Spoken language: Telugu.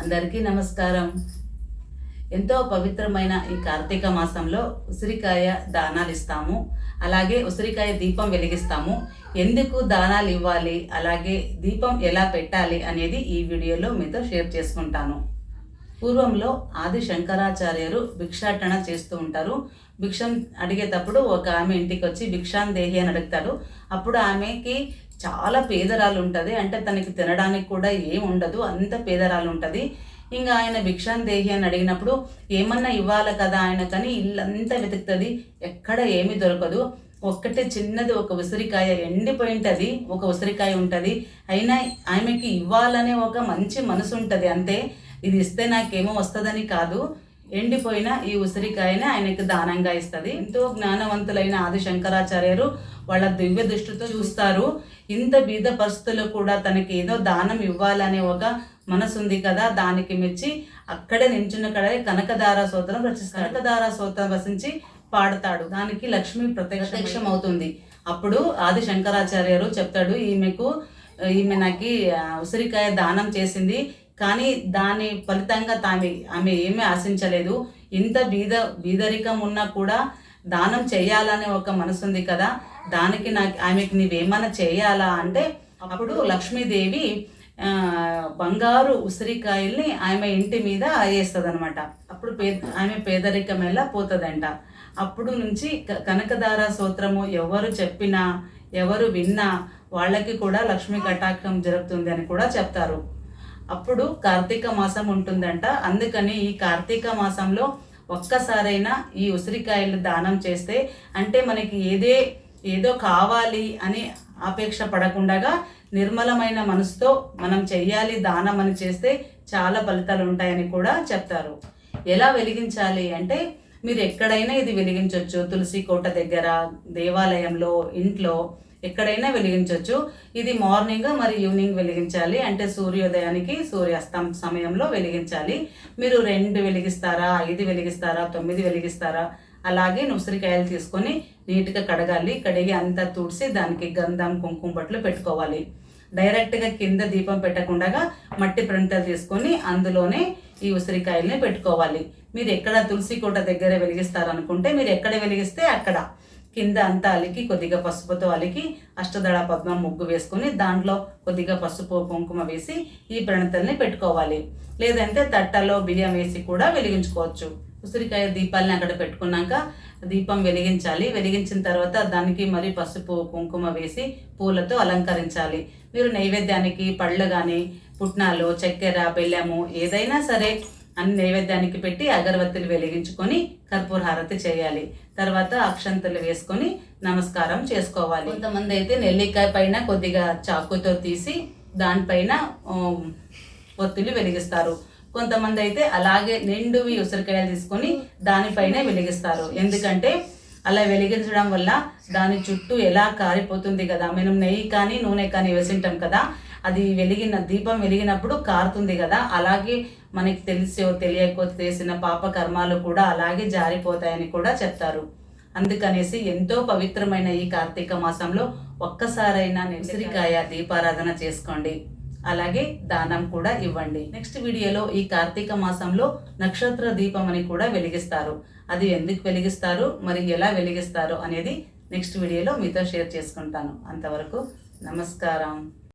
అందరికీ నమస్కారం. ఎంతో పవిత్రమైన ఈ కార్తీక మాసంలో ఉసిరికాయ దానాలు ఇస్తాము అలాగే ఉసిరికాయ దీపం వెలిగిస్తాము. ఎందుకు దానాలు ఇవ్వాలి? అలాగే దీపం ఎలా పెట్టాలి అనేది ఈ వీడియోలో మీతో షేర్ చేసుకుంటాను. పూర్వంలో ఆది శంకరాచార్యులు భిక్షాటన చేస్తూ ఉంటారు. భిక్షం అడిగేటప్పుడు ఒక ఆమె ఇంటికి వచ్చి భిక్షాందేహి అని అడుగుతాడు. అప్పుడు ఆమెకి చాలా పేదరాలు ఉంటుంది అంటే తనకి తినడానికి కూడా ఏం ఉండదు. అంత పేదరాలు ఉంటుంది ఇంకా ఆయన భిక్షాన్ దేహి అని అడిగినప్పుడు ఏమన్నా ఇవ్వాలి కదా ఆయన కానీ ఇల్లంతా వెతుకుతుంది. ఎక్కడ ఏమీ దొరకదు. ఒక్కటే చిన్నది ఒక ఉసిరికాయ ఎండిపోయి ఉంటుంది ఒక ఉసిరికాయ ఉంటుంది. అయినా ఆమెకి ఇవ్వాలనే ఒక మంచి మనసు ఉంటుంది అంతే. ఇది ఇస్తే నాకేమో వస్తుందని కాదు. ఎండిపోయిన ఈ ఉసిరికాయని ఆయనకి దానంగా ఇస్తుంది. ఎంతో జ్ఞానవంతులైన ఆది శంకరాచార్యరు వాళ్ళ దివ్య దృష్టితో చూస్తారు. ఇంత బీద పరిస్థితుల్లో కూడా తనకి ఏదో దానం ఇవ్వాలనే ఒక మనసు ఉంది కదా దానికి మెచ్చి అక్కడే నించున్న కడే కనకదార సూత్రం రచిస్తాడు. కనకదార సూత్రం రచించి పాడతాడు. దానికి లక్ష్మి ప్రత్యక్షం అవుతుంది అప్పుడు ఆది శంకరాచార్యరు చెప్తాడు ఈమెకు ఈమె నాకు ఉసిరికాయ దానం చేసింది. కానీ దాని ఫలితంగా తామె ఆమె ఏమీ ఆశించలేదు. ఇంత బీద బీదరికం ఉన్నా కూడా దానం చేయాలనే ఒక మనసు ఉంది కదా. దానికి నాకు ఆమెకి నీవేమన్నా చేయాలా అంటే అప్పుడు లక్ష్మీదేవి బంగారు ఉసిరికాయల్ని ఆమె ఇంటి మీద వేస్తుంది అనమాట అప్పుడు పేద ఆమె పేదరికం ఎలా పోతుందంట. అప్పుడు నుంచి క- కనకదార సూత్రము ఎవరు చెప్పినా ఎవరు విన్నా వాళ్ళకి కూడా లక్ష్మీ కటాక్షం జరుగుతుంది అని కూడా చెప్తారు. అప్పుడు కార్తీక మాసం ఉంటుందంట. అందుకని ఈ కార్తీక మాసంలో ఒక్కసారైనా ఈ ఉసిరికాయలు దానం చేస్తే అంటే మనకి ఏదే ఏదో కావాలి అని ఆపేక్ష పడకుండగా నిర్మలమైన మనసుతో మనం చెయ్యాలి దానం అని చేస్తే చాలా ఫలితాలు ఉంటాయని కూడా చెప్తారు. ఎలా వెలిగించాలి అంటే మీరు ఎక్కడైనా ఇది వెలిగించవచ్చు తులసి కోట దగ్గర దేవాలయంలో ఇంట్లో ఎక్కడైనా వెలిగించవచ్చు ఇది మార్నింగ్ మరి ఈవినింగ్ వెలిగించాలి. అంటే సూర్యోదయానికి సూర్యాస్తం సమయంలో వెలిగించాలి. మీరు రెండు వెలిగిస్తారా ఐదు వెలిగిస్తారా తొమ్మిది వెలిగిస్తారా? అలాగే ఉసిరికాయలు తీసుకొని నీట్గా కడగాలి. కడిగి అంతా తుడిసి దానికి గంధం కుంకుమ బట్టలు పెట్టుకోవాలి. డైరెక్ట్గా కింద దీపం పెట్టకుండా మట్టి ప్రింటర్ తీసుకొని అందులోనే ఈ ఉసిరికాయల్ని పెట్టుకోవాలి. మీరు ఎక్కడ తులసి కోట దగ్గర వెలిగిస్తారనుకుంటే మీరు ఎక్కడ వెలిగిస్తే అక్కడ. కింద అంతా అలికి కొద్దిగా పసుపుతో అలికి అష్టదళ పద్మం ముగ్గు వేసుకొని దాంట్లో కొద్దిగా పసుపు కుంకుమ వేసి ఈ ప్రణతల్ని పెట్టుకోవాలి. లేదంటే తట్టలో బియ్యం వేసి కూడా వెలిగించుకోవచ్చు. ఉసిరికాయ దీపాలని అక్కడ పెట్టుకున్నాక దీపం వెలిగించాలి. వెలిగించిన తర్వాత దానికి మరి పసుపు కుంకుమ వేసి పూలతో అలంకరించాలి. మీరు నైవేద్యానికి పళ్ళు కానీ పుట్నాలు చక్కెర బెల్లము ఏదైనా సరే అన్ని నైవేద్యానికి పెట్టి అగరబత్తులు వెలిగించుకొని కర్పూర హారతి చేయాలి. తర్వాత అక్షంతలు వేసుకొని నమస్కారం చేసుకోవాలి. కొంతమంది అయితే నెల్లికాయ పైన కొద్దిగా చాకుతో తీసి దానిపైన ఒత్తులు వెలిగిస్తారు. కొంతమంది అయితే అలాగే నిండువి ఉసిరికాయలు తీసుకొని దానిపైనే వెలిగిస్తారు. ఎందుకంటే అలా వెలిగించడం వల్ల దాని చుట్టూ ఎలా కారిపోతుంది కదా? మనం నెయ్యి కానీ నూనె కానీ వేసింటాం కదా? అది వెలిగిన దీపం వెలిగినప్పుడు కారుతుంది కదా. అలాగే మనకి తెలిసో తెలియకో చేసిన పాప కర్మాలు కూడా అలాగే జారిపోతాయని కూడా చెప్తారు. అందుకనేసి ఎంతో పవిత్రమైన ఈ కార్తీక మాసంలో ఒక్కసారైనా నెసిరికాయ దీపారాధన చేసుకోండి. అలాగే దానం కూడా ఇవ్వండి. నెక్స్ట్ వీడియోలో ఈ కార్తీక మాసంలో నక్షత్ర దీపం అని కూడా వెలిగిస్తారు. అది ఎందుకు వెలిగిస్తారు? మరి ఎలా వెలిగిస్తారు? అనేది నెక్స్ట్ వీడియోలో మీతో షేర్ చేసుకుంటాను. అంతవరకు నమస్కారం.